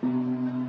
ข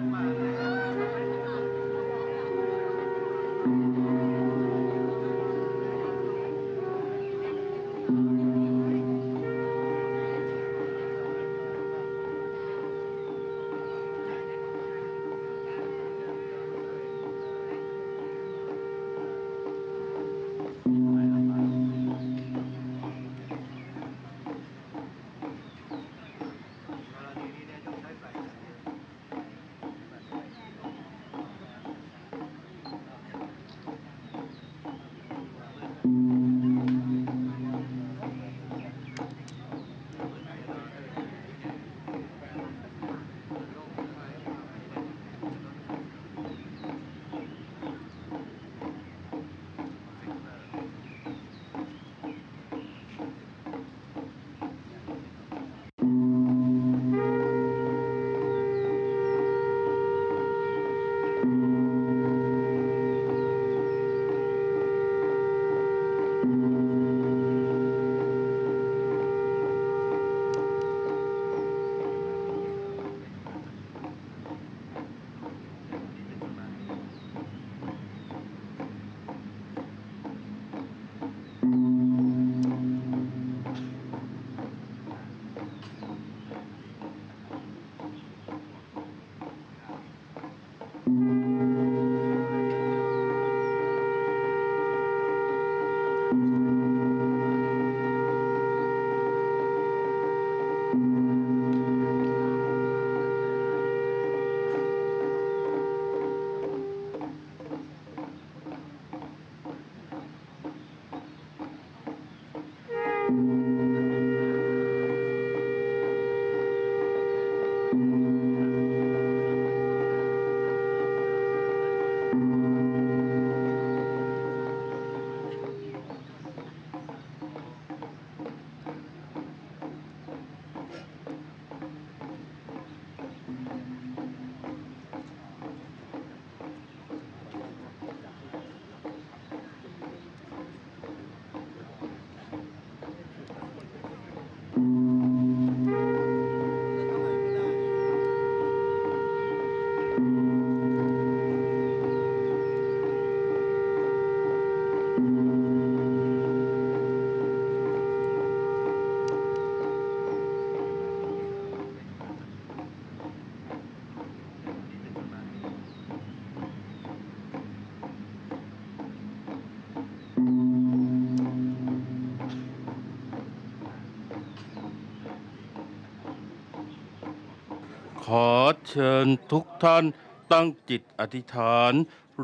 เชิญทุกท่านตั้งจิตอธิษฐาน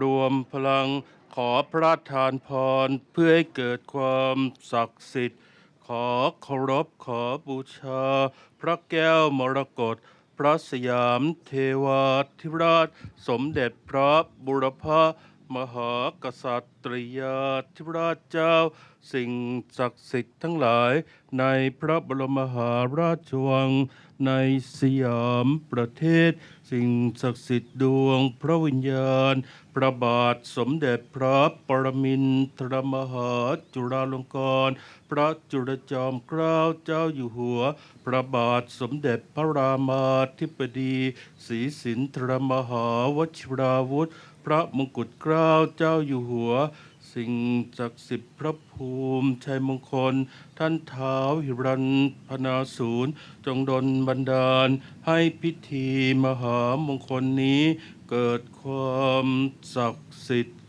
รวมพลังขอพระทานพรเพื่อให้เกิดความศักดิ์สิทธิ์ ขอเคารพขอบูชา พระแก้วมรกตพระสยามเทวาธิราช สมเด็จพระบุรพมหากษัตริยาธิราชเจ้า สิ่งศักดิ์สิทธิ์ทั้งหลายในพระบรมมหาราชวัง ในสยามประเทศ สิ่งศักดิ์สิทธิ์ดวงพระวิญญาณ พระบาทสมเด็จพระปรมินทรมหาจุฬาลงกรณ์พระจุลจอมเกล้าเจ้าอยู่หัว พระบาทสมเด็จพระรามาธิบดีศรีสินทรมหาวชิราวุธ พระมงกุฎเกล้าเจ้าอยู่หัว สิ่งศักดิ์สิทธิ์พระภูมิชัยมงคล ท่านเท้าหิรันพนาศูนย์ จงดลบันดาล ให้พิธีมหามงคลนี้เกิดความศักดิ์สิทธิ์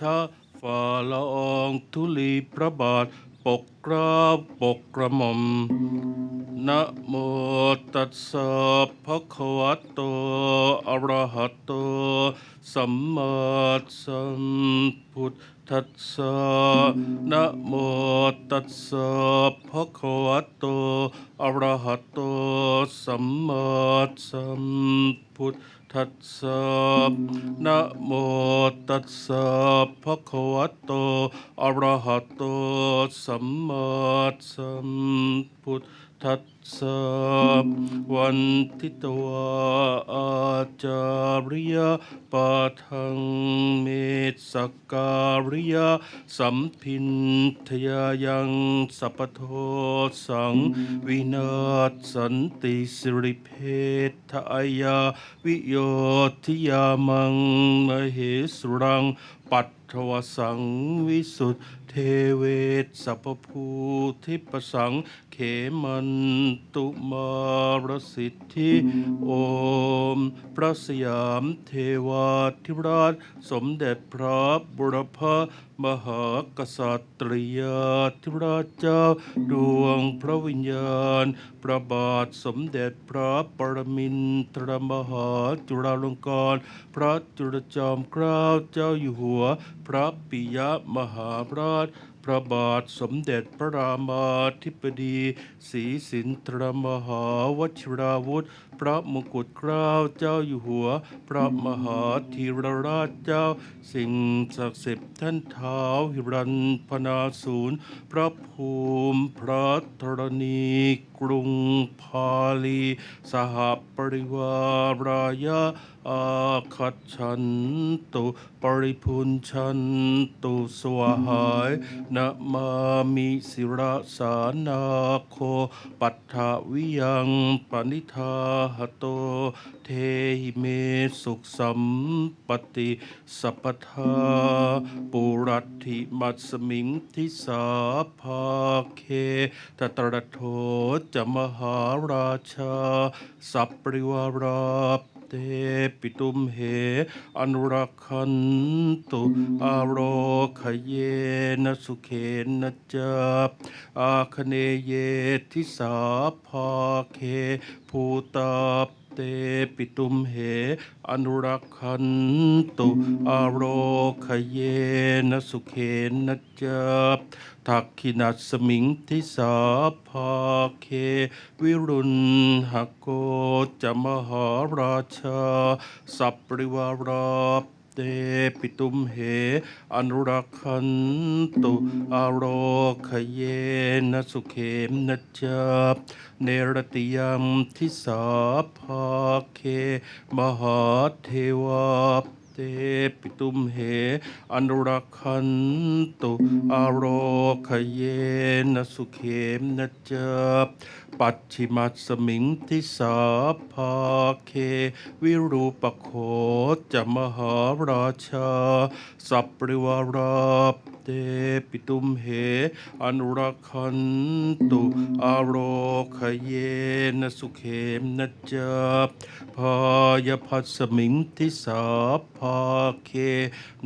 ชะฝ่าละอองธุลีพระบาท ปกกล้าปกกระหม่อมนะโมตัสสะภะคะวะโตอะระหะโต สัมมาสัมพุทธัสสะนะโมตัสสะภะคะวะโตอะระหะโต สัมมาสัม ทธัสสะนะโมตัสสะภะคะวะโตอะระหะโตสัมมาสัมพุทธ สสะวันทิตวาอาจาริยปาทังเมตสการิยสัมพินทยายังสัพพโทสังวินาศสันติสิริเพทายาวิโยทิยามังมเหสรังปัตถวสังวิสุทธ เทเวสสัพพูทิปสังเขมันตุมารสิทธิโอม พระสยามเทวาธิราช สมเด็จพระบุรพมหากษัตริยาธิราชเจ้า ดวงพระวิญญาณ พระบาทสมเด็จพระปรมินทรมหาจุฬาลงกรณพระจุลจอมเกล้าเจ้าอยู่หัว พระปิยมหาราชพระบาทสมเด็จพระรามาธิบดีศรีสินทรมหาวชิราวุธ พระมงกุฎเกล้าเจ้าอยู่หัว พระมหาธีรราชเจ้า สิ่งศักดิ์สิทธิ์ท่านเท้าวหิรันพนาศูนย์ พระภูมิพระธรณีกรุงพาลี สหปริวารายะอาคัจฉันตุปริพุนชันตุสวหายนะมามิสิระสานาโค ปัฏฐวิยังปณิธาหโต เทหิเมสุขสัมปติสัพพทาปุรัติมัสสมิงทิสาภาเคตตระโทจะมหาราชา สัพปริวารา เตปิตุมเห อนุรักขันตุอาโรคเยนะสุเขนะจับอาคเนเยทิสาภาเคภูตา เตปิตุมเห อนุรักขันตุอาโรคเยนสุเขนะจับทักขินัสมิงทิสาภาเค วิรุณหโกจะมหาราชา สัพปริวารา เตปิตุมเห อนุรักขันตุอาโรคเยนะสุเขมนะจับเนรติยมทิสาภาเค มหาเทวา เตปิตุมเหอนุรักขันตุอาโรคเยนะสุเขมนะจับปัจฉิมัสมิงทิสาภาเค วิรูปโคจะมหาราชา สัพปริวารา เตปิตุมเหอนุรักขันตุอาโรคเยนสุเขมนะจับพายพัสมิงทิสาภาเค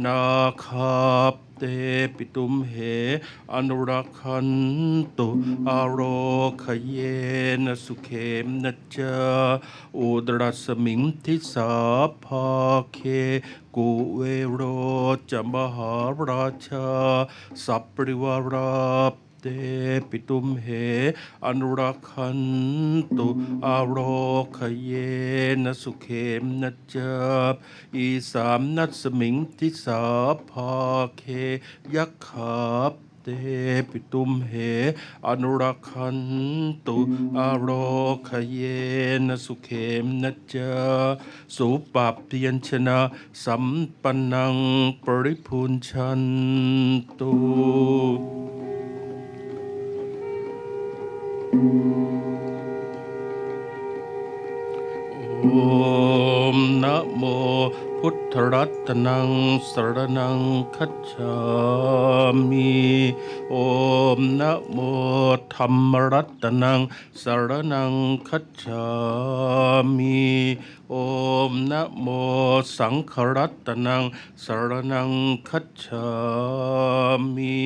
นาคาเตปิตุมเห อนุรักขันตุอาโรคเยนสุเขมนะจาอุดรัสมิงทิสาภาเคกุเวโรจมหาราชา สัพปริวารา เตปิตุมเห อนุรักขันตุอาโรคเยนสุเขมนะจับอีสามนัสมิงทิสาภาเคยักขาเตปิตุมเห อนุรักขันตุอาโรคเยนสุเขมนะจาสุปปพยัญชนะสัมปันนังปริพูนชันตุ โอมนะโมพุทธรัตนังสรนังคัจฉามิโอมนะโมธรรมรัตนังสรนังคัจฉามิโอมนะโมสังฆรัตนังสรนังคัจฉามิ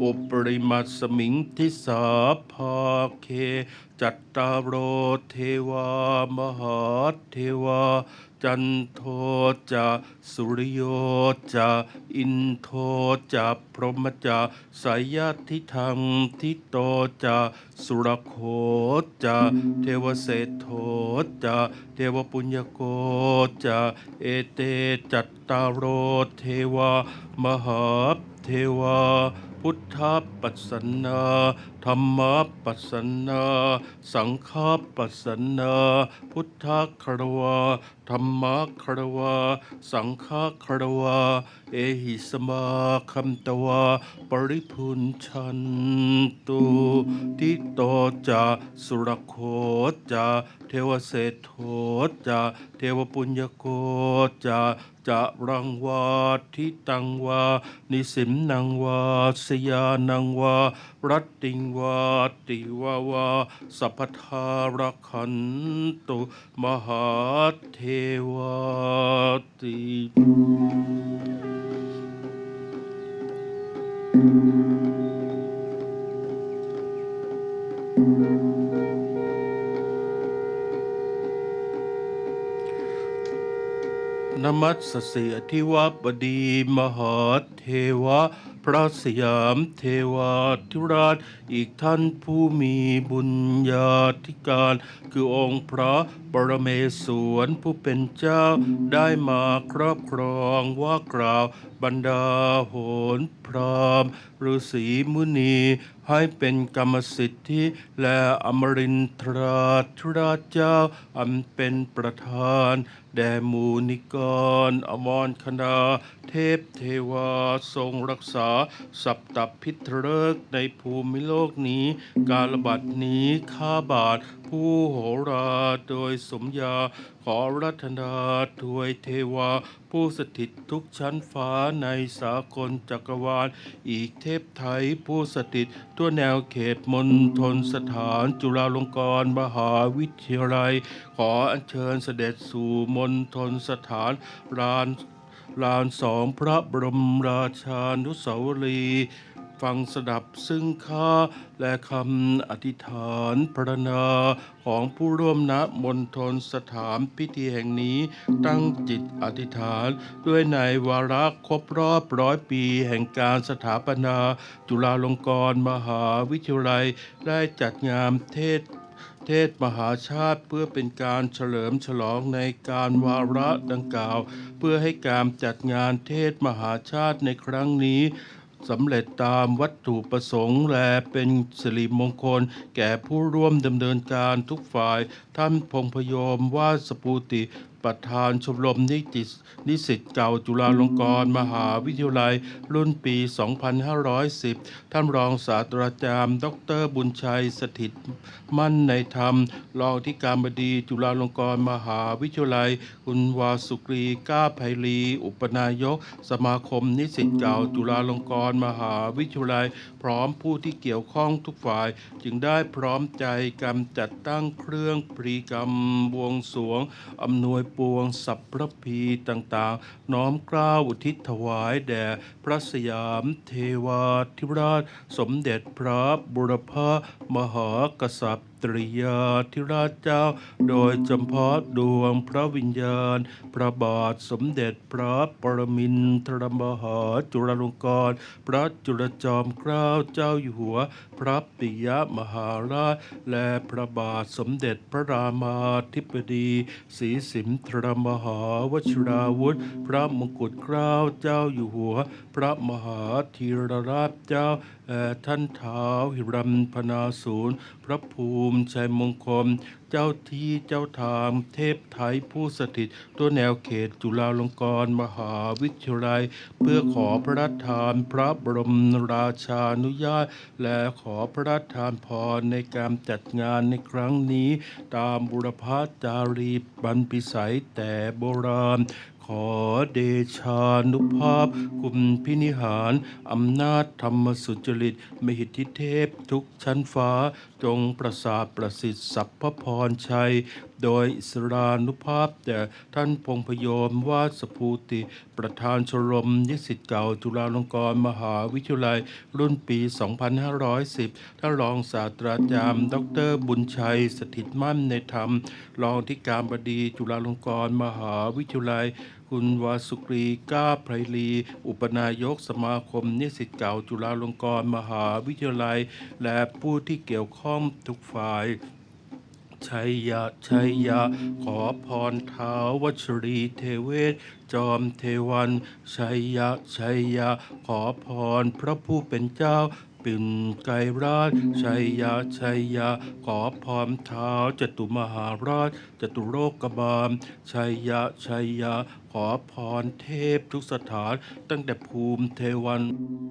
อุปริมัสมิงทิสาภาเค จัตตารโอเทวามหาเทวา จันโทจะสุริโยจะอินโทจะพรหมจะสายาทิทังทิโตจะสุรโคจะเทวเศรษโทจะเทวปุญญโกจะเอเตจัตตารโรเทวามหาเทวา พุทธปัสสนาธรรมปัสสนา สังฆปัสสนา พุทธคารวาธรรมคารวาสังฆคารวาเอหิสมาคัมตวา ปริพุนชันตุทิโตจาสุรโคจาเทวเศรษโทจาเทวปุญญโกจาจะรังวาทิตังวา นิสิมนังวา สยานังวารัตติงวาติวาวาสัพพทารักขันตุมหาเทวาตินมัสสิอธิวบดีมหาเทวะ พระสยามเทวาธิราช อีกท่านผู้มีบุญญาธิการ คือองค์พระบรเมศวรผู้เป็นเจ้าได้มาครอบครองว่ากล่าวบรรดาโหนพรามฤาษีมุนี ให้เป็นกรรมสิทธิและอมรินทราธราชเจ้า อันเป็นประธาน แด่หมูนิกร อมรคณาเทพเทวาทรงรักษา สัพตพิทเริกในภูมิโลกนี้ การบัดนี้ข้าบาท ผู้โหราโดยสมญาขอรัตนาถวยเทวา ผู้สถิตทุกชั้นฟ้าในสากลจักรวาล อีกเทพไทยผู้สถิตทั่วแนวเขตมณฑลสถานจุฬาลงกรณ์มหาวิทยาลัย ขออัญเชิญเสด็จสู่มณฑลสถานลานลานสองพระบรมราชานุสาวรีย์ ฟังสดับซึ่งข้าและคำอธิษฐานพรรณนาของผู้ร่วมณมณฑลสถานพิธีแห่งนี้ ตั้งจิตอธิษฐานด้วยในวาระครบรอบร้อยปีแห่งการสถาปนา จุฬาลงกรณ์มหาวิทยาลัยได้จัดงานเทศเทศมหาชาติเพื่อเป็นการเฉลิมฉลองในการวาระดังกล่าว เพื่อให้การจัดงานเทศมหาชาติในครั้งนี้ สำเร็จตามวัตถุประสงค์และเป็นสิริมงคล แก่ผู้ร่วมดำเนินการทุกฝ่าย ท่านพงพยมวาสปูติ ประธานชมรมนิตินิสิตเก่าจุฬาลงกรณ์มหาวิทยาลัย รุ่นปี 2510 ท่านรองศาสตราจารย์ ดรบุญชัยสถิตมั่นในธรรม รองที่การบดีจุฬาลงกรณ์มหาวิทยาลัย คุณวาสุกรีก้าไพลี อุปนายก สมาคมนิสิตเก่าจุฬาลงกรณ์มหาวิทยาลัยพร้อมผู้ที่เกี่ยวข้องทุกฝ่าย จึงได้พร้อมใจกันจัดตั้งเครื่องปรีกรรมบวงสวงอำนวยปวงสัพพระพีต่างๆ น้อมกล้าวอุทิศถวายแด่พระสยามเทวาธิราช สมเด็จพระบุรพมหากษัตริย์ ตริยาธิราชเจ้า โดยเฉพาะดวงพระวิญญาณ พระบาทสมเด็จพระปรมินทรมหาจุฬาลงกรณ์พระจุลจอมเกล้าเจ้าอยู่หัว พระปิยมหาราช และพระบาทสมเด็จพระรามาธิบดีศรีสินทรมหาวชิราวุธ พระมงกุฎเกล้าเจ้าอยู่หัว พระมหาธีรราชเจ้าท่านเท้าหิรัมพนาศูนย์พระภูมิชัยมงคล เจ้าที่เจ้าทางเทพไทยผู้สถิต ตัวแนวเขตจุฬาลงกรณ์มหาวิทยาลัย เพื่อขอพระราชทานพระบรมราชานุญาต และขอพระราชทานพรในการจัดงานในครั้งนี้ ตามบุรพาจารีตบรรพสัยแต่โบราณ อเดชานุภาพ คุณพินิหาร อำนาจธรรมสุจริต มหิทธิเทพทุกชั้นฟ้า จงประสาทประสิทธิ์สัพพพรชัย โดยอิสรานุภาพ แต่ท่านพงพยอมวาสภูติ ประธานชมรมนิสิตเก่า จุฬาลงกรณ์มหาวิทยาลัย รุ่นปี 2510 ท่านรองศาสตราจารย์ ดรบุญชัย สถิตมั่นในธรรม รองที่การบดีจุฬาลงกรณ์มหาวิทยาลัย คุณวาสุกรีก้าไพรลี อุปนายกสมาคม นิสิตเก่าจุฬาลงกรณ์มหาวิทยาลัย และผู้ที่เกี่ยวข้องทุกฝ่ายชัยยะชัยยะ ขอพรท้าวัชรีเทเวศ จอมเทวันชัยยะชัยยะ ขอพรพระผู้เป็นเจ้าปิ่นไกรราชชัยยะชัยยะขอพรเท้าจตุมหาราชจตุโลกบาลชัยยะชัยยะ ขอพรเทพทุกสถาน ตั้งแต่ภูมิเทวัน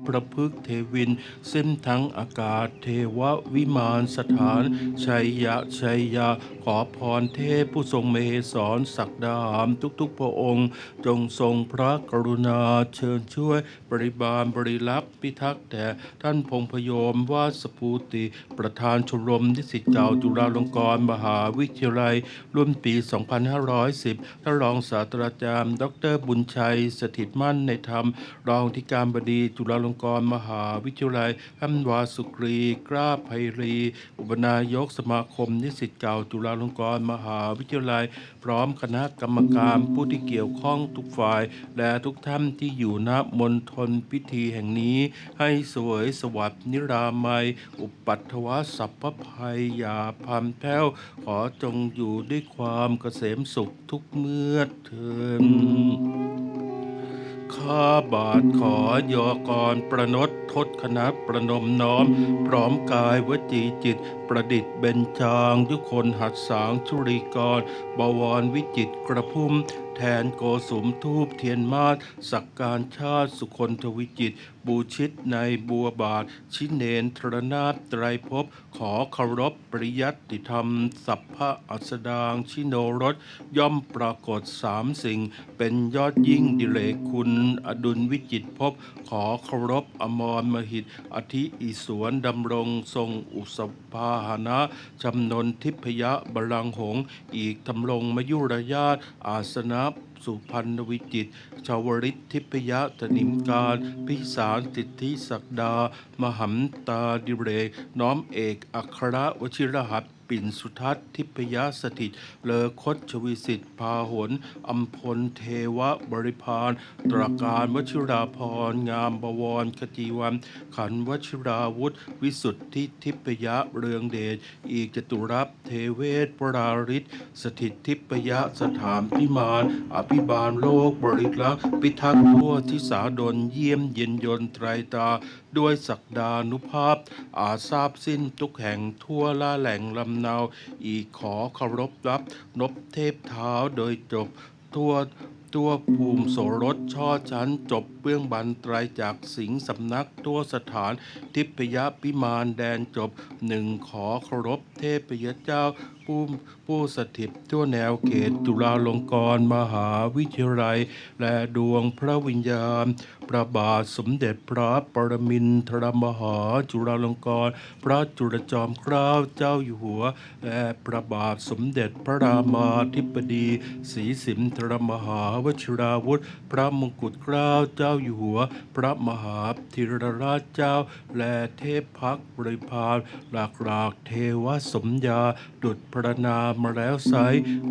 พระพฤกษ์เทวิน เส้นทั้งอากาศเทววิมานสถาน ชัยยะชัยยะขอพรเทพผู้ทรงเมเหสรศักดามทุกๆพระองค์ จงทรงพระกรุณาเชิญช่วยบริบาลบริลักษ์พิทักษ์แด่ท่านพงพยอมวาสภูติประธานชมรมนิสิตเก่าจุฬาลงกรณ์มหาวิทยาลัย รุ่นปี 2510ท่านรองศาสตราจารย์ดร บุญชัย สถิตมั่นในธรรม รองที่การบดีจุฬาลงกรณ์มหาวิทยาลัยท่านวาสุกรี กล้าไพรี อุปนายกสมาคม นิสิตเก่าจุฬาลงกรณ์มหาวิทยาลัย พร้อมคณะกรรมการผู้ที่เกี่ยวข้องทุกฝ่าย และทุกท่านที่อยู่ณมณฑลพิธีแห่งนี้ ให้สวยสวัสดิ์นิรามัย อุปัตถวสัพพภัยอย่าพันแผ้วขอจงอยู่ด้วยความเกษมสุขทุกเมื่อเทินข้าบาทขอยอกรประนตทศคณะประนมน้อม พร้อมกายวจีจิต ประดิษฐ์เบญจางยุคนหัดสางชุริกร บวรวิจิตกระพุ่มแทนโกสุมทูปเทียนมาศสักการชาติสุคนทวิจิต บูชิตในบัวบาท ชิเนนทรนาถไตรภพขอเคารพปริยัติธรรม สัพพะอัสดางชิโนรส ย่อมปรากฏสามสิ่ง เป็นยอดยิ่งดิเลกคุณ อดุลวิจิตภพขอเคารพอมรมหิต อธิอิสวนดำรงทรงอุสภาหนะจำนนทิพยะบาลังหง อีกทำรงมยุรญาตอาสนะ สุพรรณวิจิตชาวริทิพยะธนิมการพิสารสิทธิศักดา มหัมตาดิเรก น้อมเอก อัครวชิรหัต ปิ่นสุทัศน์ทิพยสถิตเลอคดชวิสิทธิ์พาหนอัมพลเทวบริพารตราการวชิราพรงามบวรคจีวันขันวชิราวุธ วิสุทธิทิพยเรืองเดชอีกจตุรับเทเวศวราริศสถิตทิพยสถานพิมาน อภิบาลโลกบริลักษ์ พิทักษ์ทั่วที่สาดลเยี่ยมเย็นยนต์ไตรตาด้วยศักดานุภาพ อาทราบสิ้นทุกแห่งทั่วล่าแหล่งลำเนา อีกขอเคารพรับนบเทพเท้าโดยจบทั่วตัวภูมิโสรสช่อชั้นจบเบื้องบันไตรจากสิงสำนักตัวสถานทิพยพิมานแดนจบหนึ่งขอเคารพเทพยเจ้า ผู้ผู้สถิตทั่วแนวเขตจุฬาลงกรณ์มหาวิทยาลัย และดวงพระวิญญาณ พระบาทสมเด็จพระปรมินทรมหาจุฬาลงกรณ์พระจุลจอมเกล้าเจ้าอยู่หัว และพระบาทสมเด็จพระรามาธิบดีศรีสินทรมหาวชิราวุธ พระมงกุฎเกล้าเจ้าอยู่หัว พระมหาธิรราชเจ้า และเทพพักตร์บริพารหลากหลากเทวสมญาดุจพระนามาแล้วไซ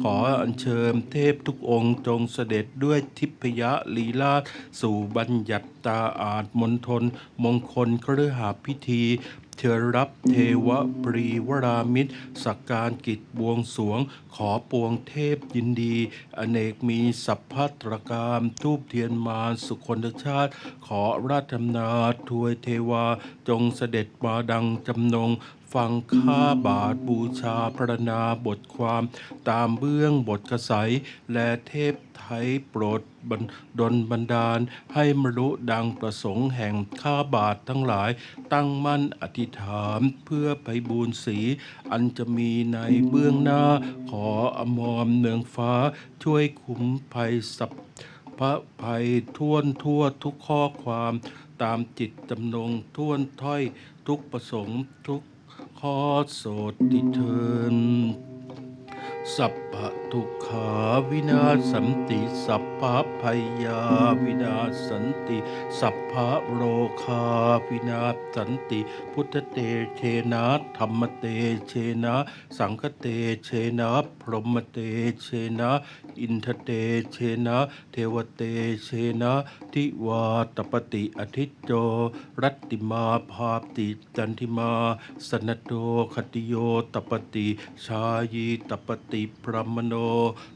ขออัญเชิญเทพทุกองค์จงเสด็จด้วยทิพยลีลาสู่บัญญัติตาอาจมณฑลมงคลเครือหาพิธีเชิญรับเทวปรีวรามิตร สักการกิจบวงสวง ขอปวงเทพยินดี อเนกมีสัพพัตรกรรมทูบเทียนมาสุคนชาติ ขอราชำนาจทวยเทวาจงเสด็จมาดังจำนง ฟังข้าบาทบูชาพระนาบทความตามเบื้องบทกษัยและเทพไทยโปรดบันดลบันดาล ให้มรุดังประสงค์แห่งข้าบาททั้งหลาย ตั้งมั่นอธิษฐานเพื่อไปบูนสีอันจะมีในเบื้องหน้าขออมรเนืองฟ้าช่วยคุ้มภัยสัพพระภัยท่วนทั่วทุกข้อความตามจิตจำนงท่วนถ้อยทุกประสงค์ทุก ขอโสดติเทินสัพพะ ทุกขาวินาศสันติ สัพพะภัยยาวินาศสันติ สัพพะโรคาวินาศสันติ พุทธเตเชนะธรรมเตเชนะ สังฆเตเชนะพรหมเตเชนะ อินทเตเชนะ เทวเตเชนะทิวาตปฏิอธิจโจ รัตติมาภาปติจันทิมาสนโตคติโยตปฏิชายีตปฏิพรหมโน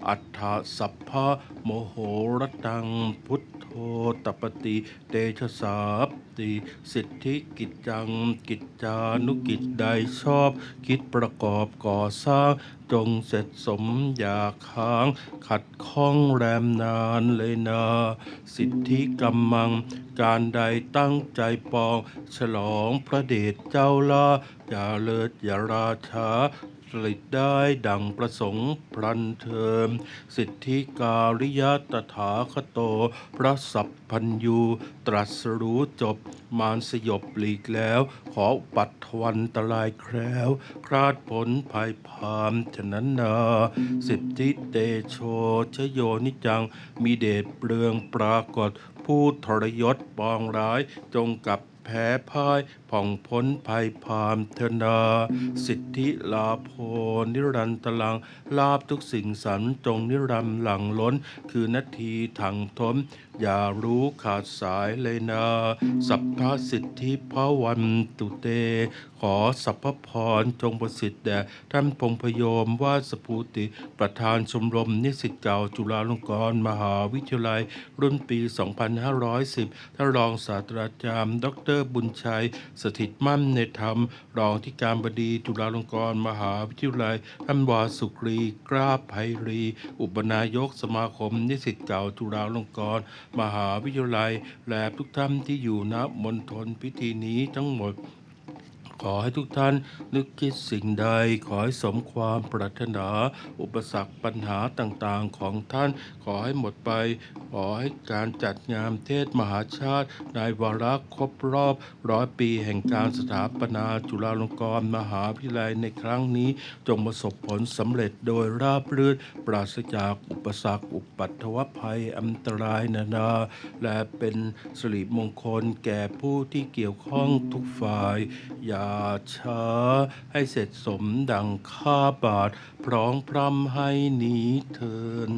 อัฏฐสัพพะโมโหรตังพุทโธตปฏิเตชะสาปติสิทธิกิจจังกิจจานุกิจใดชอบ คิดประกอบก่อสร้างจงเสร็จสมอย่าค้าง ขัดข้องแรมนานเลยนา สิทธิกำมัง การใดตั้งใจปอง ฉลองพระเดชเจ้าลาอย่าเลิศอย่าราชา ผลิตได้ดังประสงค์พรันเทิมสิทธิการิยตถาคโต พระสัพพัญยูตรัสรู้จบมารสยบหลีกแล้ว ขอปัดทวันตรายแคล้วคลาดผลภายพามฉะนั้นนาสิทธิเตโชชโยนิจังมีเดชเปลืองปรากฏ ผู้ทรยศปองร้ายจงกับ แพ้พ่ายผ่องพ้นภัยพามเทนา สิทธิลาโพนิรันตลัง ลาบทุกสิ่งสันจงนิรันต์หลังล้น คือนาทีถังทมอย่ารู้ขาดสายเลยนา สัพพสิทธิพระวันตุเต ขอสัพพพรจงประสิทธิ์แด่ท่านพงพยมวาสภูติประธานชมรมนิสิตเก่าจุฬาลงกรณ์มหาวิทยาลัย รุ่นปี 2510 ท่านรองศาสตราจารย์ ดรบุญชัย สถิตมั่นในธรรม รองที่การบดีจุฬาลงกรณ์มหาวิทยาลัย ท่านวาสุกรีกราบไพรี อุปนายกสมาคมนิสิตเก่าจุฬาลงกรณ์ มหาวิทยาลัย และทุกท่านที่อยู่ณมณฑลพิธีนี้ทั้งหมด ขอให้ทุกท่านนึกคิดสิ่งใด ขอให้สมความปรารถนา อุปสรรคปัญหาต่างๆของท่าน ขอให้หมดไป ขอให้การจัดงานเทศมหาชาติ ในวาระครบรอบร้อยปีแห่งการสถาปนาจุฬาลงกรณ์มหาวิทยาลัยในครั้งนี้ จงประสบผลสำเร็จโดยราบรื่นปราศจากอุปสรรค อุปัตถวภัยอันตรายนานา และเป็นสิริมงคลแก่ผู้ที่เกี่ยวข้องทุกฝ่าย อย่าาช้า ให้เสร็จสมดังข้าบาท พร้องพรำให้หนีเทิน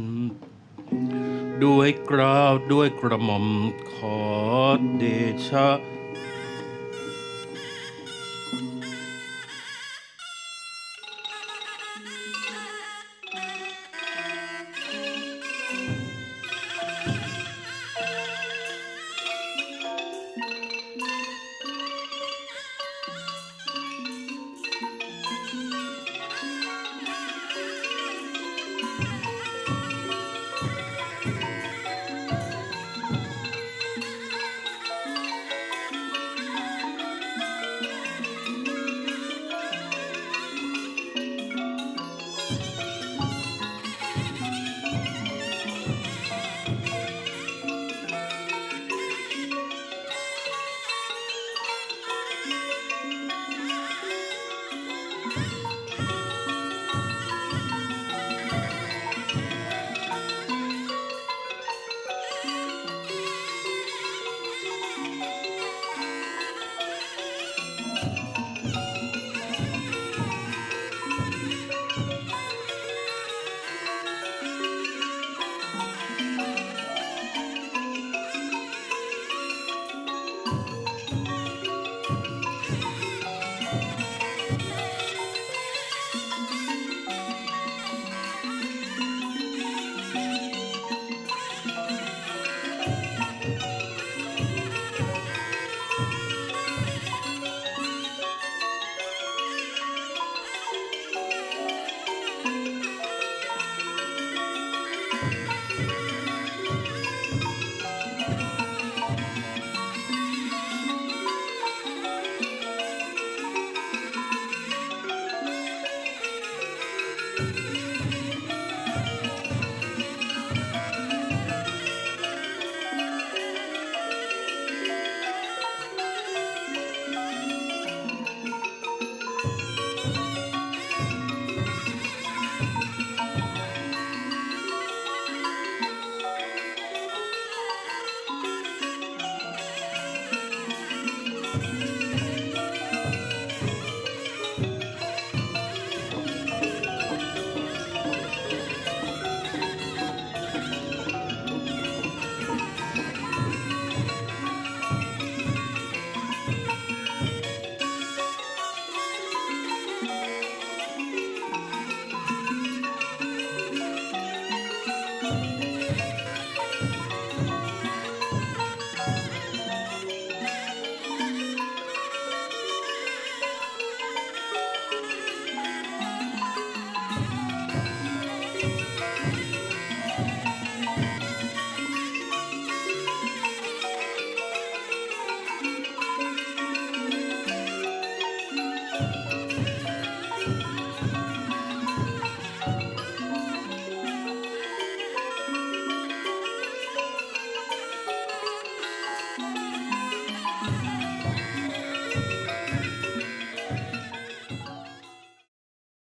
ด้วยกราวด้วยกระหม่อมขอเดชะ